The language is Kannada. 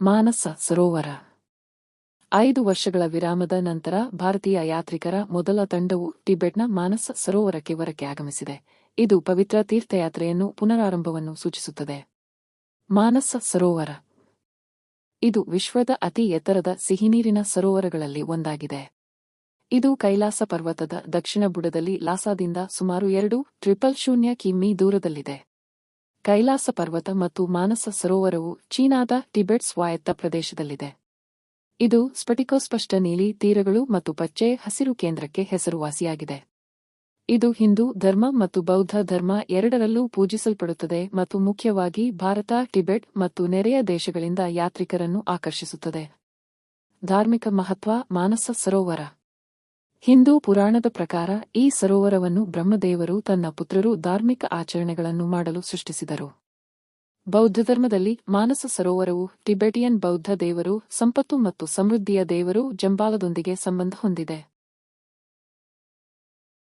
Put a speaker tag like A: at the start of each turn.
A: ಮಾನಸ ಸರೋವರ. ಐದು ವರ್ಷಗಳ ವಿರಾಮದ ನಂತರ ಭಾರತೀಯ ಯಾತ್ರಿಕರ ಮೊದಲ ತಂಡವು ಟಿಬೆಟ್ನ ಮಾನಸ ಸರೋವರಕ್ಕೆ ವರಕ್ಕೆ ಆಗಮಿಸಿದೆ. ಇದು ಪವಿತ್ರ ತೀರ್ಥಯಾತ್ರೆಯನ್ನು ಪುನರಾರಂಭವನ್ನು ಸೂಚಿಸುತ್ತದೆ. ಮಾನಸ ಸರೋವರ. ಇದು ವಿಶ್ವದ ಅತಿ ಎತ್ತರದ ಸಿಹಿನೀರಿನ ಸರೋವರಗಳಲ್ಲಿ ಒಂದಾಗಿದೆ. ಇದು ಕೈಲಾಸ ಪರ್ವತದ ದಕ್ಷಿಣ ಬುಡದಲ್ಲಿ ಲಾಸಾದಿಂದ ಸುಮಾರು ಎರಡು ಟ್ರಿಪಲ್ ಶೂನ್ಯ ಕಿಮ್ಮಿ ದೂರದಲ್ಲಿದೆ. ಕೈಲಾಸ ಪರ್ವತ ಮತ್ತು ಮಾನಸ ಸರೋವರವು ಚೀನಾದ ಟಿಬೆಟ್ ಸ್ವಾಯತ್ತ ಪ್ರದೇಶದಲ್ಲಿದೆ. ಇದು ಸ್ಫಟಿಕೋಸ್ಪಷ್ಟ ನೀಲಿ ತೀರಗಳು ಮತ್ತು ಪಚ್ಚೆ ಹಸಿರು ಕೇಂದ್ರಕ್ಕೆ ಹೆಸರುವಾಸಿಯಾಗಿದೆ. ಇದು ಹಿಂದೂ ಧರ್ಮ ಮತ್ತು ಬೌದ್ಧ ಧರ್ಮ ಎರಡರಲ್ಲೂ ಪೂಜಿಸಲ್ಪಡುತ್ತದೆ ಮತ್ತು ಮುಖ್ಯವಾಗಿ ಭಾರತ, ಟಿಬೆಟ್ ಮತ್ತು ನೆರೆಯ ದೇಶಗಳಿಂದ ಯಾತ್ರಿಕರನ್ನು ಆಕರ್ಷಿಸುತ್ತದೆ. ಧಾರ್ಮಿಕ ಮಹತ್ವ, ಮಾನಸ ಸರೋವರ. ಹಿಂದೂ ಪುರಾಣದ ಪ್ರಕಾರ ಈ ಸರೋವರವನ್ನು ಬ್ರಹ್ಮದೇವರು ತನ್ನ ಪುತ್ರರು ಧಾರ್ಮಿಕ ಆಚರಣೆಗಳನ್ನು ಮಾಡಲು ಸೃಷ್ಟಿಸಿದರು. ಬೌದ್ಧ ಧರ್ಮದಲ್ಲಿ ಮಾನಸ ಸರೋವರವು ಟಿಬೆಟಿಯನ್ ಬೌದ್ಧ ದೇವರು, ಸಂಪತ್ತು ಮತ್ತು ಸಮೃದ್ಧಿಯ ದೇವರು ಜಂಬಾಲದೊಂದಿಗೆ ಸಂಬಂಧ ಹೊಂದಿದೆ.